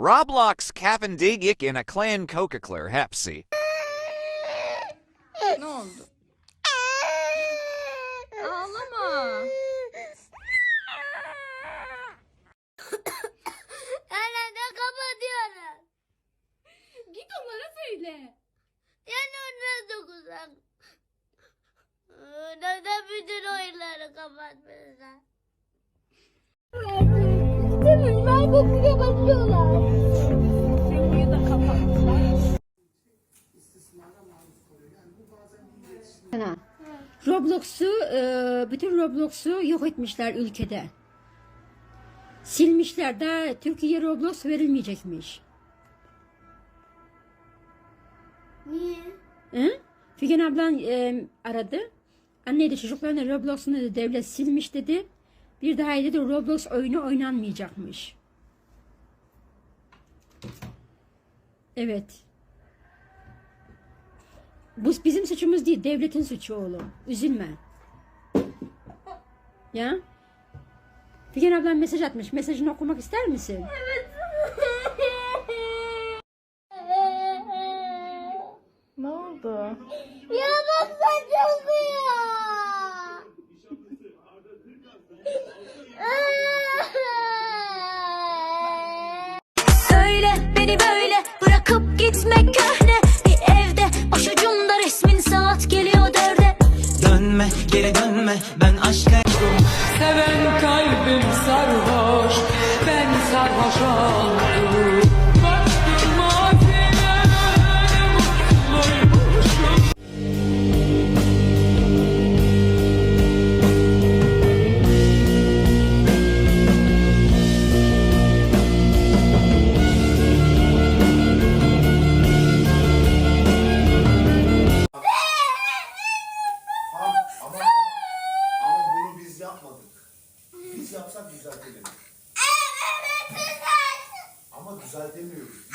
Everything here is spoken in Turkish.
Roblox Cavendigic in a clan Coca-Clear Hepsi. Ne oldu? Ağlama. Anne ne kapatıyorum? Git onlara söyle. Yani onları dokunsak. Neden bütün oyunları kapatmışlar? Değil Ben koku kapatıyorlar. Sana. Roblox'u, e, bütün Roblox'u yok etmişler ülkede. Silmişler da Türkiye Roblox verilmeyecekmiş. Niye? Hı? Figen ablan e, aradı. Anne de çocuklarına Roblox'unu dedi, devlet silmiş dedi. Bir daha dedi Roblox oyunu oynanmayacakmış. Evet. Bu bizim suçumuz değil, devletin suçu oğlum. Üzülme. Ya? Figen ablan mesaj atmış. Mesajını okumak ister misin? Ne oldu? Ya Dönme geri dönme. Ben aşka Seven kalbim sarhoş Ben sarhoş oldum Biz yapsak düzeltelim. Ama düzeltemiyoruz.